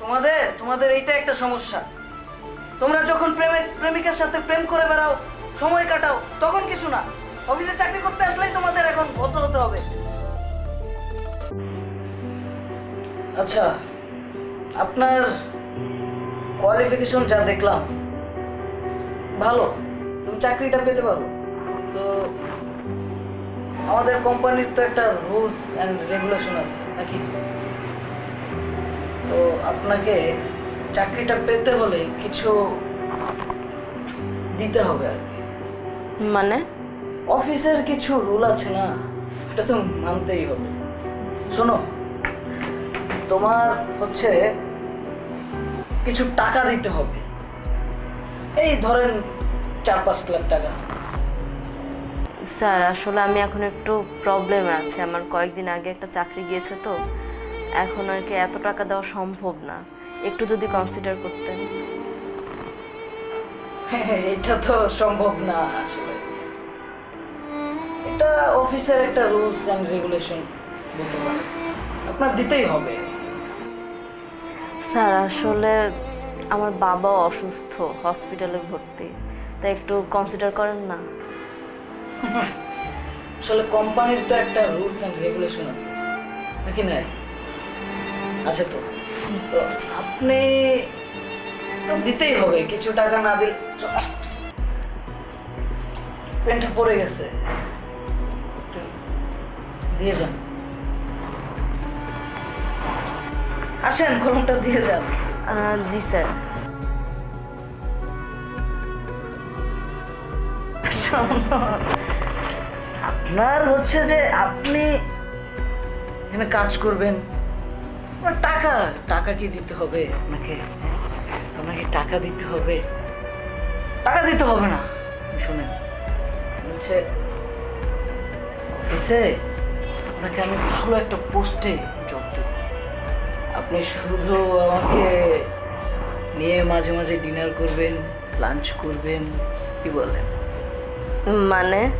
তোমাদের তোমাদের এইটা একটা সমস্যা। তোমরা যখন প্রেমে প্রেমিকার সাথে প্রেম করে বেড়াও, সময় কাটাও, তখন কিছু না। অফিসে চাকরি করতে আসলেই তোমাদের এখন ভদ্র হতে হবে। আচ্ছা আপনার কোয়ালিফিকেশন যা দেখলাম, ভালো। তুমি চাকরিটা পেতে পারো। তো আমাদের কোম্পানির তো একটা রুলস অ্যান্ড রেগুলেশন আছে, নাকি? তো আপনাকে চাকরিটা পেতে হলে কিছু দিতে হবে আর কি। মানে? অফিসের কিছু রুল আছে না এটা তো মানতেই হবে। শোনো তোমার হচ্ছে কিছু টাকা দিতে হবে। এই ধরেন চার পাঁচ লাখ টাকা। স্যার আসলে আমি এখন একটু প্রবলেমে আছে। আমার কয়েকদিন আগে একটা চাকরি গিয়েছে তো এখন আর কি এত টাকা দেওয়া সম্ভব না। একটু যদি কনসিডার করতেন। এটা তো সম্ভব না আসলে। এটা অফিসের একটা রুলস অ্যান্ড রেগুলেশন বলতে আপনার দিতেই হবে। স্যার আসলে আমার বাবা অসুস্থ হসপিটালে ভর্তি। তাই একটু কনসিডার করেন না। আসলে কোম্পানির তো একটা রুলস অ্যান্ড রেগুলেশন আছে। নাকি নাই? আছে তো? তো আপনি তো দিতেই হবে কিছু টাকা না দিলে পেনটা পড়ে গেছে। দিয়ে যান। আসেন কলমটা দিয়ে যান। জি স্যার। আপনার হচ্ছে যে আপনি এখানে কাজ করবেন। টাকা টাকা কি দিতে হবে আপনাকে? আপনাকে টাকা দিতে হবে। টাকা দিতে হবে না। শুনেন হচ্ছে অফিসে আপনাকে আমি ভালো একটা পোস্টে জব দেব। আপনি শুধু আমাকে নিয়ে মাঝে মাঝে ডিনার করবেন লাঞ্চ করবেন কি বলেন? মানে?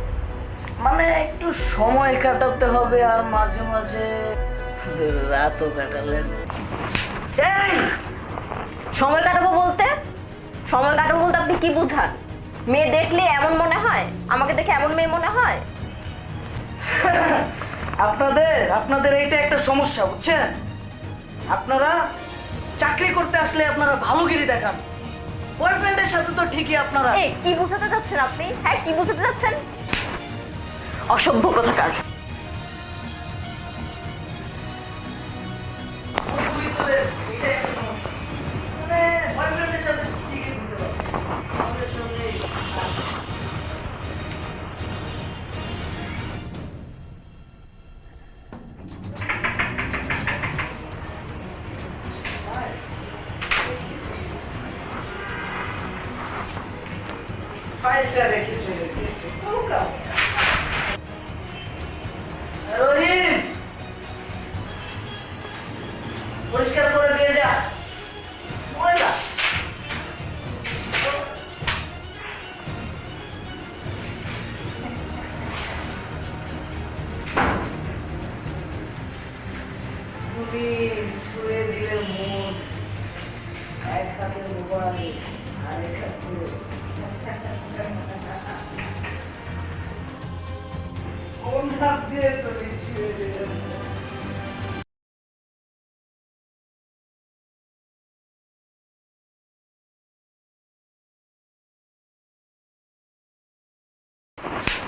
মানে একটু সময় কাটাতে হবে আর মাঝে মাঝে রাতও কাটালেন। সময় কাটাবো বলতে? সময় কাটাবো বলতে আপনি কি বুঝান? মেয়ে দেখলে এমন মনে হয়? আমাকে দেখে এমন মেয়ে মনে হয়? আপনাদের আপনাদের এইটা একটা সমস্যা বুঝছেন? আপনারা চাকরি করতে আসলে আপনারা ভালোগিরি দেখান। বয়ফ্রেন্ডের সাথে তো ঠিকই আপনারা। কি বুঝাতে যাচ্ছেন আপনি? হ্যাঁ কি বুঝাতে যাচ্ছেন? অসভ্য কোথাকার এইটা একটা সমস্যা। মানে boyfriend-এর সাথে ঠিকই ঘুরতে পারবেন। আমাদের সঙ্গে ফাইলটা রেখে কোন দিয়ে তুমি মন